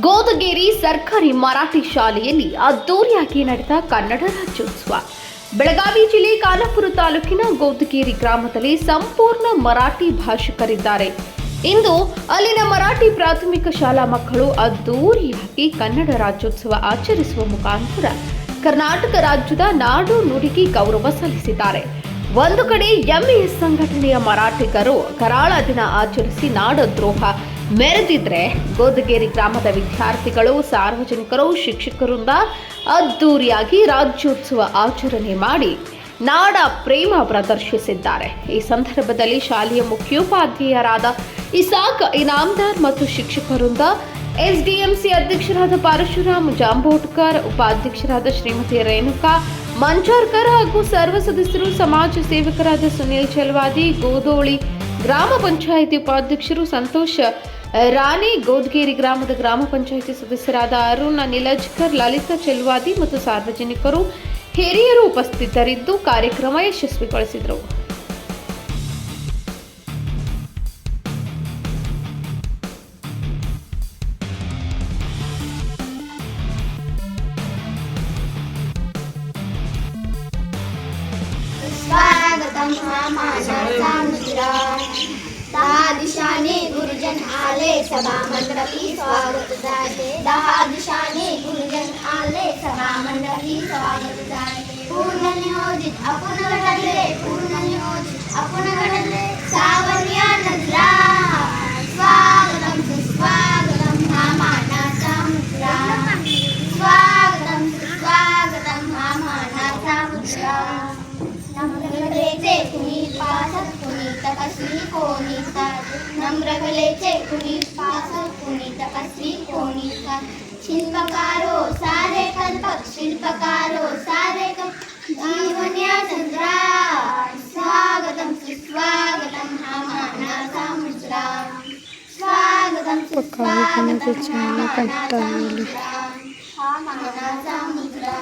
ಗೋದಗೇರಿ ಸರ್ಕಾರಿ ಮರಾಠಿ ಶಾಲೆಯಲ್ಲಿ ಅದ್ದೂರಿಯಾಗಿ ನಡೆದ ಕನ್ನಡ ರಾಜ್ಯೋತ್ಸವ. ಬೆಳಗಾವಿ ಜಿಲ್ಲೆ ಖಾನಾಪುರ ತಾಲೂಕಿನ ಗೋದಗೇರಿ ಗ್ರಾಮದಲ್ಲಿ ಸಂಪೂರ್ಣ ಮರಾಠಿ ಭಾಷಿಕರಿದ್ದಾರೆ. ಇಂದು ಅಲ್ಲಿನ ಮರಾಠಿ ಪ್ರಾಥಮಿಕ ಶಾಲಾ ಮಕ್ಕಳು ಅದ್ದೂರಿಯಾಗಿ ಕನ್ನಡ ರಾಜ್ಯೋತ್ಸವ ಆಚರಿಸುವ ಮುಖಾಂತರ ಕರ್ನಾಟಕ ರಾಜ್ಯದ ನಾಡು ನುಡಿಗೆ ಗೌರವ ಸಲ್ಲಿಸಿದ್ದಾರೆ. ಒಂದು ಕಡೆ ಎಂಇಎಸ್ ಸಂಘಟನೆಯ ಮರಾಠಿಗರು ಕರಾಳ ದಿನ ಆಚರಿಸಿ ನಾಡದ್ರೋಹ ಮೆರೆದಿದ್ರೆ ಗೋದಗೇರಿ ಗ್ರಾಮದ ವಿದ್ಯಾರ್ಥಿಗಳು, ಸಾರ್ವಜನಿಕರು, ಶಿಕ್ಷಕರಿಂದ ಅದ್ದೂರಿಯಾಗಿ ರಾಜ್ಯೋತ್ಸವ ಆಚರಣೆ ಮಾಡಿ ನಾಡ ಪ್ರೇಮ ಪ್ರದರ್ಶಿಸಿದ್ದಾರೆ. ಈ ಸಂದರ್ಭದಲ್ಲಿ ಶಾಲೆಯ ಮುಖ್ಯೋಪಾಧ್ಯಾಯರಾದ ಇಸಾಕ್ ಇನಾಮ್ದಾರ್ ಮತ್ತು ಶಿಕ್ಷಕರಿಂದ ಎಸ್ಡಿಎಂಸಿ ಅಧ್ಯಕ್ಷರಾದ ಪರಶುರಾಮ್ ಜಾಂಬೋಟ್ಕರ್, ಉಪಾಧ್ಯಕ್ಷರಾದ ಶ್ರೀಮತಿ ರೇಣುಕಾ ಮಂಚಾರ್ಕರ್ ಹಾಗೂ ಸರ್ವ ಸದಸ್ಯರು, ಸಮಾಜ ಸೇವಕರಾದ ಸುನೀಲ್ ಚಲವಾದಿ, ಗೋದೋಳಿ ಗ್ರಾಮ ಪಂಚಾಯಿತಿ ಉಪಾಧ್ಯಕ್ಷರು ಸಂತೋಷ ರಾಣಿ ಗೋದ್ಗೇರಿ ಗ್ರಾಮದ ಗ್ರಾಮ ಪಂಚಾಯಿತಿ ಸದಸ್ಯರಾದ ಅರುಣ್, ನಿಲಜ್ಕರ್, ಲಲಿತಾ ಚೆಲ್ವಾದಿ ಮತ್ತು ಸಾರ್ವಜನಿಕರು, ಹಿರಿಯರು ಉಪಸ್ಥಿತರಿದ್ದು ಕಾರ್ಯಕ್ರಮ ಯಶಸ್ವಿಗೊಳಿಸಿದರು. ಮಾಮಾ दिशाने गुरुजन आले सभा मंडपी स्वागत दहा दिशाने तपस्वी कोणी साध नम्रगलेचे कुणी पासत कुणी तपस्वी कोणी साध शिल्पकारो सारे कल्पक शिल्पकारो सारे कल्पक जीवन या चंद्रा स्वागतम सुस्वागतम हा मानाचा मुद्रा स्वागतम पक्का सुस्वागतम विकण्याचे हा छान मानाचा कंटाळले. मुद्रा हा मानाचा मुद्रा